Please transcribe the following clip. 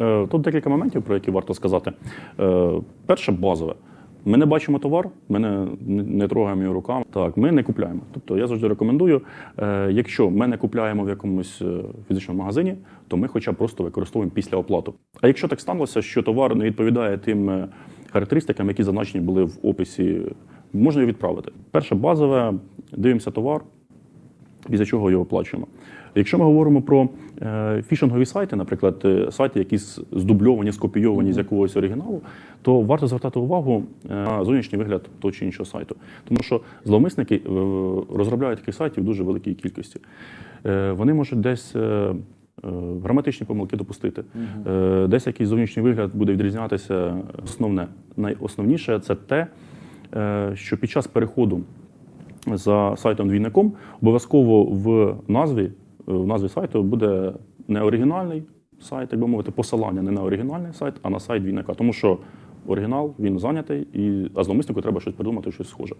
Е, Тут декілька моментів, про які варто сказати. Е, Перше базове. Ми не бачимо товар, ми не, не- трогаємо його руками. Так, ми не купляємо. Тобто я завжди рекомендую, е, якщо ми не купляємо в якомусь е, фізичному магазині, то ми хоча б просто використовуємо після оплату. А якщо так сталося, що товар не відповідає тим характеристикам, які зазначені були в описі, можна його відправити. Перше базове, дивимося товар, після чого його оплачуємо. Якщо ми говоримо про е, фішингові сайти, наприклад, е, сайти, які здубльовані, скопійовані з якогось оригіналу, то варто звертати увагу е, на зовнішній вигляд того чи іншого сайту. Тому що зловмисники розробляють таких сайтів в дуже великій кількості. Вони можуть десь. Граматичні помилки допустити, Е, десь якийсь зовнішній вигляд буде відрізнятися. Основне, найосновніше це те, що під час переходу за сайтом двійником, обов'язково в назві, е, в назві сайту буде не оригінальний сайт, так би мовити, посилання не на оригінальний сайт, а на сайт двійника. Тому що оригінал він зайнятий, і а зловмиснику треба щось придумати, щось схоже.